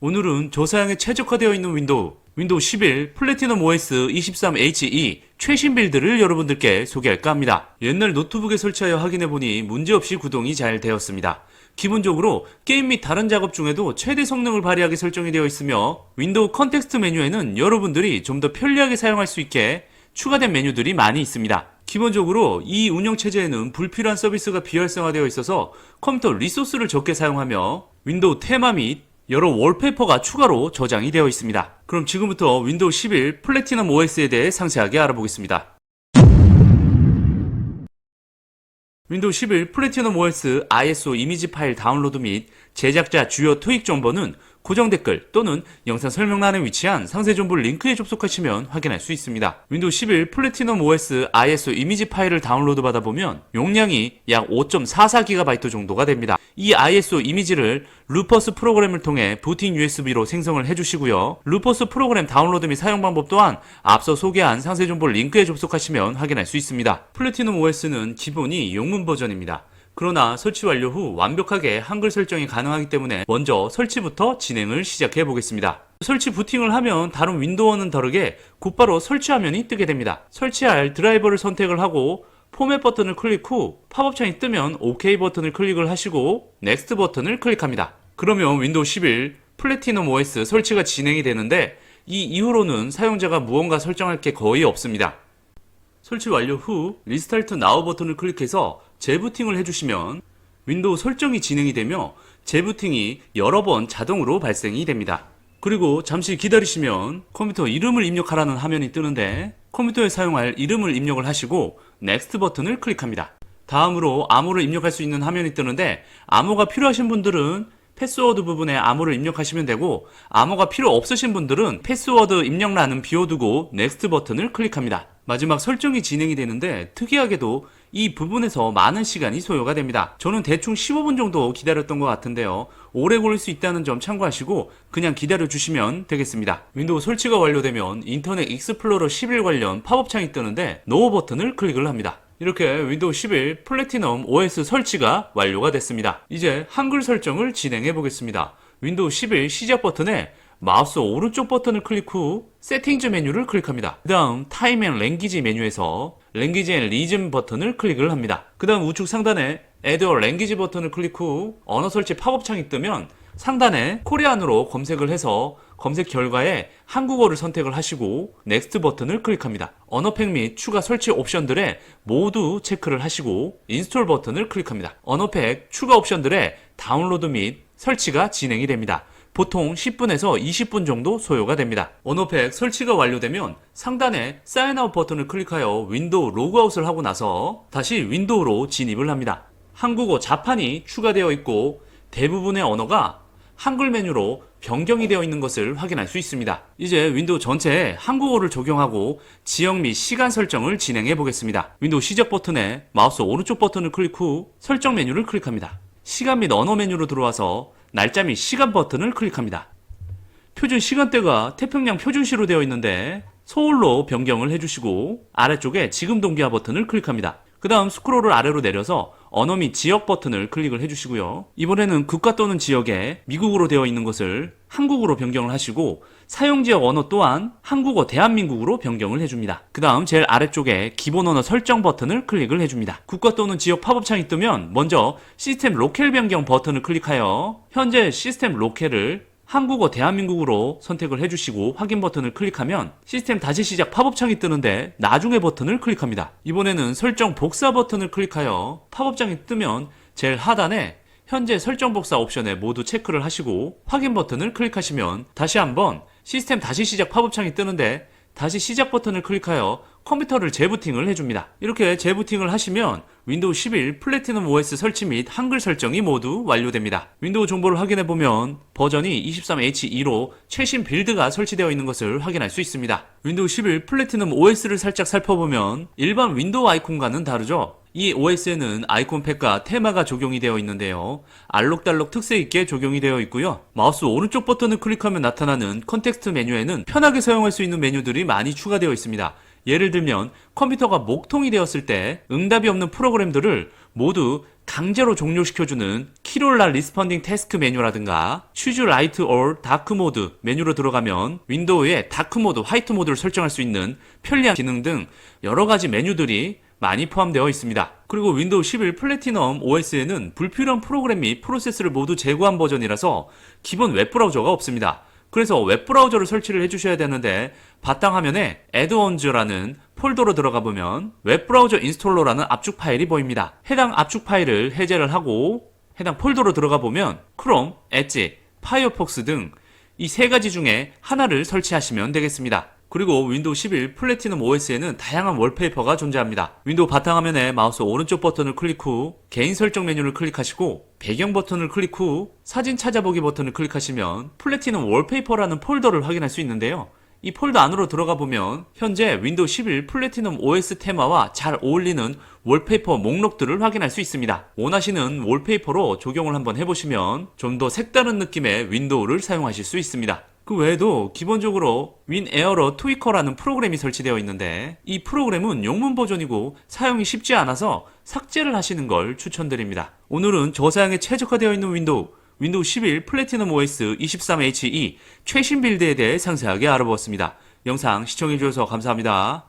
오늘은 저사양에 최적화되어 있는 윈도우, 윈도우 11 플래티넘 OS 23HE 최신 빌드를 여러분들께 소개할까 합니다. 옛날 노트북에 설치하여 확인해보니 문제없이 구동이 잘 되었습니다. 기본적으로 게임 및 다른 작업 중에도 최대 성능을 발휘하게 설정이 되어 있으며 윈도우 컨텍스트 메뉴에는 여러분들이 좀 더 편리하게 사용할 수 있게 추가된 메뉴들이 많이 있습니다. 기본적으로 이 운영체제에는 불필요한 서비스가 비활성화되어 있어서 컴퓨터 리소스를 적게 사용하며 윈도우 테마 및 여러 월페이퍼가 추가로 저장이 되어 있습니다. 그럼 지금부터 윈도우 11 플래티넘 OS에 대해 상세하게 알아보겠습니다. 윈도우 11 플래티넘 OS ISO 이미지 파일 다운로드 및 제작자 주요 토익 정보는 고정 댓글 또는 영상 설명란에 위치한 상세 정보 링크에 접속하시면 확인할 수 있습니다. 윈도우 11 플래티넘 OS ISO 이미지 파일을 다운로드 받아 보면 용량이 약 5.44GB 정도가 됩니다. 이 ISO 이미지를 루퍼스 프로그램을 통해 부팅 USB로 생성을 해주시고요. 루퍼스 프로그램 다운로드 및 사용 방법 또한 앞서 소개한 상세 정보 링크에 접속하시면 확인할 수 있습니다. 플래티넘 OS는 기본이 용문 버전입니다. 그러나 설치 완료 후 완벽하게 한글 설정이 가능하기 때문에 먼저 설치부터 진행을 시작해 보겠습니다. 설치 부팅을 하면 다른 윈도우와는 다르게 곧바로 설치 화면이 뜨게 됩니다. 설치할 드라이버를 선택을 하고 포맷 버튼을 클릭 후 팝업 창이 뜨면 OK 버튼을 클릭을 하시고 넥스트 버튼을 클릭합니다. 그러면 윈도우 11 플래티넘 OS 설치가 진행이 되는데 이 이후로는 사용자가 무언가 설정할 게 거의 없습니다. 설치 완료 후 리스타트 나우 버튼을 클릭해서 재부팅을 해주시면 윈도우 설정이 진행이 되며 재부팅이 여러 번 자동으로 발생이 됩니다. 그리고 잠시 기다리시면 컴퓨터 이름을 입력하라는 화면이 뜨는데 컴퓨터에 사용할 이름을 입력을 하시고 넥스트 버튼을 클릭합니다. 다음으로 암호를 입력할 수 있는 화면이 뜨는데 암호가 필요하신 분들은 패스워드 부분에 암호를 입력하시면 되고 암호가 필요 없으신 분들은 패스워드 입력란은 비워두고 넥스트 버튼을 클릭합니다. 마지막 설정이 진행이 되는데 특이하게도 이 부분에서 많은 시간이 소요가 됩니다. 저는 대충 15분 정도 기다렸던 것 같은데요. 오래 걸릴 수 있다는 점 참고하시고 그냥 기다려 주시면 되겠습니다. 윈도우 설치가 완료되면 인터넷 익스플로러 11 관련 팝업 창이 뜨는데 노 버튼을 클릭을 합니다. 이렇게 윈도우 11 플래티넘 OS 설치가 완료가 됐습니다. 이제 한글 설정을 진행해 보겠습니다. 윈도우 11 시작 버튼에 마우스 오른쪽 버튼을 클릭 후 세팅즈 메뉴를 클릭합니다. 그 다음 타임 앤 랭귀지 메뉴에서 랭귀지 앤 리즘 버튼을 클릭을 합니다. 그 다음 우측 상단에 Add a Language 버튼을 클릭 후 언어 설치 팝업 창이 뜨면 상단에 코리안으로 검색을 해서 검색 결과에 한국어를 선택을 하시고 넥스트 버튼을 클릭합니다. 언어팩 및 추가 설치 옵션들에 모두 체크를 하시고 인스톨 버튼을 클릭합니다. 언어팩 추가 옵션들의 다운로드 및 설치가 진행이 됩니다. 보통 10분에서 20분 정도 소요가 됩니다. 언어팩 설치가 완료되면 상단에 사인아웃 버튼을 클릭하여 윈도우 로그아웃을 하고 나서 다시 윈도우로 진입을 합니다. 한국어 자판이 추가되어 있고 대부분의 언어가 한글 메뉴로 변경이 되어 있는 것을 확인할 수 있습니다. 이제 윈도우 전체에 한국어를 적용하고 지역 및 시간 설정을 진행해 보겠습니다. 윈도우 시작 버튼에 마우스 오른쪽 버튼을 클릭 후 설정 메뉴를 클릭합니다. 시간 및 언어 메뉴로 들어와서 날짜 및 시간 버튼을 클릭합니다. 표준 시간대가 태평양 표준시로 되어 있는데 서울로 변경을 해주시고 아래쪽에 지금 동기화 버튼을 클릭합니다. 그 다음 스크롤을 아래로 내려서 언어 및 지역 버튼을 클릭을 해주시고요. 이번에는 국가 또는 지역에 미국으로 되어 있는 것을 한국으로 변경을 하시고 사용지역 언어 또한 한국어 대한민국으로 변경을 해줍니다. 그 다음 제일 아래쪽에 기본 언어 설정 버튼을 클릭을 해줍니다. 국가 또는 지역 팝업 창이 뜨면 먼저 시스템 로켈 변경 버튼을 클릭하여 현재 시스템 로켈을 한국어 대한민국으로 선택을 해주시고 확인 버튼을 클릭하면 시스템 다시 시작 팝업 창이 뜨는데 나중에 버튼을 클릭합니다. 이번에는 설정 복사 버튼을 클릭하여 팝업 창이 뜨면 제일 하단에 현재 설정 복사 옵션에 모두 체크를 하시고 확인 버튼을 클릭하시면 다시 한번 시스템 다시 시작 팝업 창이 뜨는데 다시 시작 버튼을 클릭하여 컴퓨터를 재부팅을 해줍니다. 이렇게 재부팅을 하시면 윈도우 11 플래티넘 OS 설치 및 한글 설정이 모두 완료됩니다. 윈도우 정보를 확인해 보면 버전이 23H2로 최신 빌드가 설치되어 있는 것을 확인할 수 있습니다. 윈도우 11 플래티넘 OS를 살짝 살펴보면 일반 윈도우 아이콘과는 다르죠. 이 OS에는 아이콘 팩과 테마가 적용이 되어 있는데요. 알록달록 특색 있게 적용이 되어 있고요. 마우스 오른쪽 버튼을 클릭하면 나타나는 컨텍스트 메뉴에는 편하게 사용할 수 있는 메뉴들이 많이 추가되어 있습니다. 예를 들면 컴퓨터가 목통이 되었을 때 응답이 없는 프로그램들을 모두 강제로 종료시켜주는 키롤라 리스펀딩 태스크 메뉴라든가 추즈 라이트 or 다크 모드 메뉴로 들어가면 윈도우에 다크 모드, 화이트 모드를 설정할 수 있는 편리한 기능 등 여러 가지 메뉴들이 많이 포함되어 있습니다. 그리고 윈도우 11 플래티넘 OS에는 불필요한 프로그램 및 프로세스를 모두 제거한 버전이라서 기본 웹브라우저가 없습니다. 그래서 웹브라우저를 설치를 해주셔야 되는데 바탕 화면에 add-ons라는 폴더로 들어가 보면 웹브라우저 인스톨러라는 압축 파일이 보입니다. 해당 압축 파일을 해제를 하고 해당 폴더로 들어가 보면 크롬, 엣지, 파이어폭스 등 이 세 가지 중에 하나를 설치하시면 되겠습니다. 그리고 윈도우 11 플래티넘 OS에는 다양한 월페이퍼가 존재합니다. 윈도우 바탕화면에 마우스 오른쪽 버튼을 클릭 후 개인 설정 메뉴를 클릭하시고 배경 버튼을 클릭 후 사진 찾아보기 버튼을 클릭하시면 플래티넘 월페이퍼라는 폴더를 확인할 수 있는데요. 이 폴더 안으로 들어가 보면 현재 윈도우 11 플래티넘 OS 테마와 잘 어울리는 월페이퍼 목록들을 확인할 수 있습니다. 원하시는 월페이퍼로 적용을 한번 해보시면 좀 더 색다른 느낌의 윈도우를 사용하실 수 있습니다. 그 외에도 기본적으로 윈에어러 트위커라는 프로그램이 설치되어 있는데 이 프로그램은 영문 버전이고 사용이 쉽지 않아서 삭제를 하시는 걸 추천드립니다. 오늘은 저사양에 최적화되어 있는 윈도우 윈도우 11 플래티넘 OS 23HE 최신 빌드에 대해 상세하게 알아보았습니다. 영상 시청해주셔서 감사합니다.